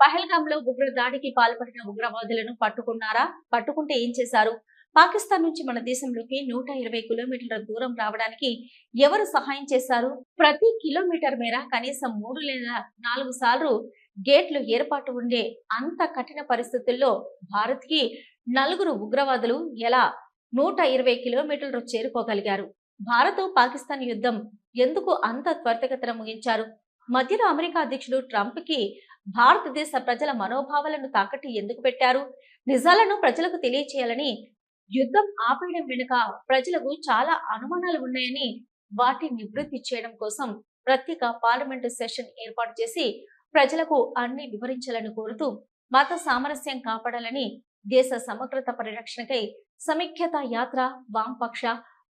పహల్గామ్లో ఉగ్ర దాడికి పాల్పడిన ఉగ్రవాదులను పట్టుకున్నారా? పట్టుకుంటే ఏం చేశారు? పాకిస్తాన్ నుంచి మన దేశంలోకి నూట ఇరవై కిలోమీటర్ల దూరం రావడానికి ఎవరు సహాయం చేశారు? ప్రతి కిలోమీటర్ మేర కనీసం మూడు లేదా నాలుగు సార్లు గేట్లు ఏర్పాటు ఉండే అంత కఠిన పరిస్థితుల్లో భారత్కి నలుగురు ఉగ్రవాదులు ఎలా నూట ఇరవై కిలోమీటర్లు చేరుకోగలిగారు? భారత్ పాకిస్తాన్ యుద్ధం ఎందుకు అంత త్వరితగతిన ముగించారు? మధ్యలో అమెరికా అధ్యక్షుడు ట్రంప్కి భారతదేశ ప్రజల మనోభావాలను తాకట్టు ఎందుకు పెట్టారు? నిజాలను ప్రజలకు తెలియచేయాలని యుద్ధం ఆపేయడం వెనుక ప్రజలకు చాలా అనుమానాలు ఉన్నాయని వాటిని నివృత్తి చేయడం కోసం ప్రత్యేక పార్లమెంటు సెషన్ ఏర్పాటు చేసి ప్రజలకు అన్ని వివరించాలని కోరుతూ మత సామరస్యం కాపాడాలని దేశ సమగ్రత పరిరక్షణకై సమైక్యత యాత్ర వామపక్ష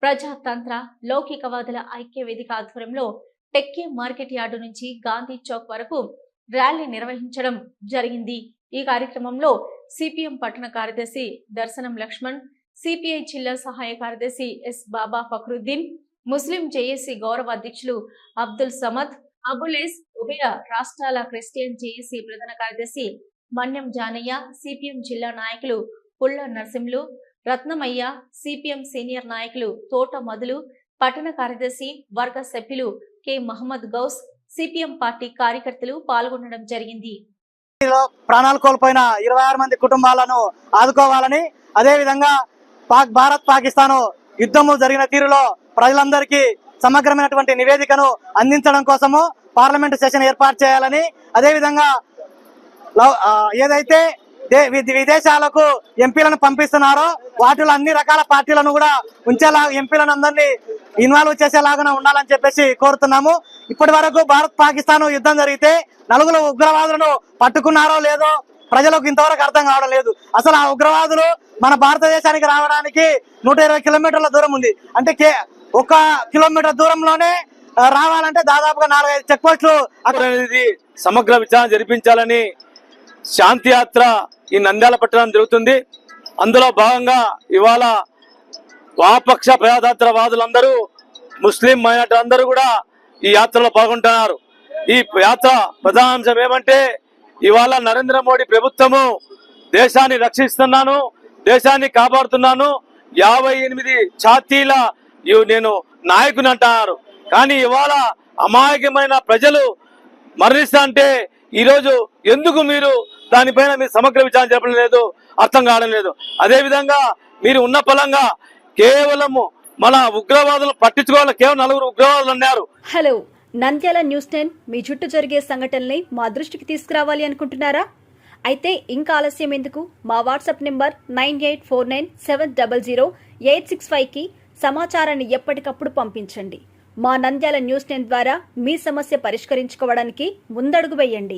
ప్రజాతంత్ర లౌకికవాదుల ఐక్య వేదిక ఆధ్వర్యంలో టెక్కే మార్కెట్ యార్డు నుంచి గాంధీ చౌక్ వరకు ర్యాలీ నిర్వహించడం జరిగింది. ఈ కార్యక్రమంలో సిపిఎం పట్టణ కార్యదర్శి దర్శనం లక్ష్మణ్ సిపిఐ జిల్లా సహాయ కార్యదర్శి S Baba Fakruddin Muslim JAC గౌరవ అధ్యక్షులు అబ్దుల్ సమద్ అబులేస్ ఉభయ రాష్ట్రాల క్రిస్టియన్ జేఏసీ ప్రధాన కార్యదర్శి మన్యం జానయ్య సిపిఎం జిల్లా నాయకులు పుల్ల నరసింహులు రత్నమయ్య సిపిఎం సీనియర్ నాయకులు తోట మధులు పట్టణ కార్యదర్శి వర్గ సభ్యులు K. Mohammed Ghouse CPM party కార్యకర్తలు పాల్గొనడం జరిగింది. ప్రాణాలు కోల్పోయిన ఇరవై ఆరు మంది కుటుంబాలను ఆదుకోవాలని అదే విధంగా పాక్ భారత్ పాకిస్తాన్ యుద్ధము జరిగిన తీరులో ప్రజలందరికీ సమగ్రమైనటువంటి నివేదికను అందించడం కోసము పార్లమెంటు సెషన్ ఏర్పాటు చేయాలని అదే విధంగా ఏదైతే విదేశాలకు ఎంపీలను పంపిస్తున్నారో. వాటిలో అన్ని రకాల పార్టీలను కూడా ఉంచేలా ఎంపీలను అందరినీ ఇన్వాల్వ్ చేసేలాగా ఉండాలని చెప్పేసి కోరుతున్నాము. ఇప్పటి వరకు భారత్ పాకిస్తాన్ యుద్ధం జరిగితే నలుగురు ఉగ్రవాదులను పట్టుకున్నారో లేదో ప్రజలకు ఇంతవరకు అర్థం కావడం లేదు. అసలు ఆ ఉగ్రవాదులు మన భారతదేశానికి రావడానికి నూట ఇరవై కిలోమీటర్ల దూరం ఉంది. అంటే కే- ఒక కిలోమీటర్ దూరంలోనే రావాలంటే దాదాపుగా నాలుగైదు చెక్ పోస్టులు అక్కడ సమగ్ర విచారణ జరిపించాలని శాంతి యాత్ర ఈ నంద్యాల పట్టణం జరుగుతుంది. అందులో భాగంగా ఇవాళ వామపక్ష ప్రజాతంత్రవాదులందరూ ముస్లిం మైనార్టీ అందరూ కూడా ఈ యాత్రలో పాల్గొంటున్నారు. ఈ యాత్ర ప్రధానాంశం ఏమంటే ఇవాళ నరేంద్ర మోడీ ప్రభుత్వము దేశాన్ని రక్షిస్తున్నాను దేశాన్ని కాపాడుతున్నాను యాభై ఎనిమిది ఛాతీల నేను నాయకుని అంటున్నారు. కానీ ఇవాళ అమాయకమైన ప్రజలు మరణిస్తా అంటే ఈరోజు ఎందుకు మీరు దానిపైన మీరు సమగ్ర విచారణ జరపడం లేదు అర్థం కావడం లేదు. అదేవిధంగా మీరు ఉన్న ఫలంగా కేవలము మన ఉగ్రవాదులను పట్టించుకోవాలి కేవలం నలుగురు ఉగ్రవాదులు అన్నారు. హలో నంద్యాల న్యూస్ టెన్ మీ చుట్టూ జరిగే సంఘటనల్ని మా దృష్టికి తీసుకురావాలి అనుకుంటున్నారా? అయితే ఇంకా ఆలస్యం ఎందుకు? మా WhatsApp number nine eight four nine seven double zero eight six ఫైవ్కి సమాచారాన్ని ఎప్పటికప్పుడు పంపించండి. మా నంద్యాల న్యూస్ టెన్ ద్వారా మీ సమస్య పరిష్కరించుకోవడానికి ముందడుగు వేయండి.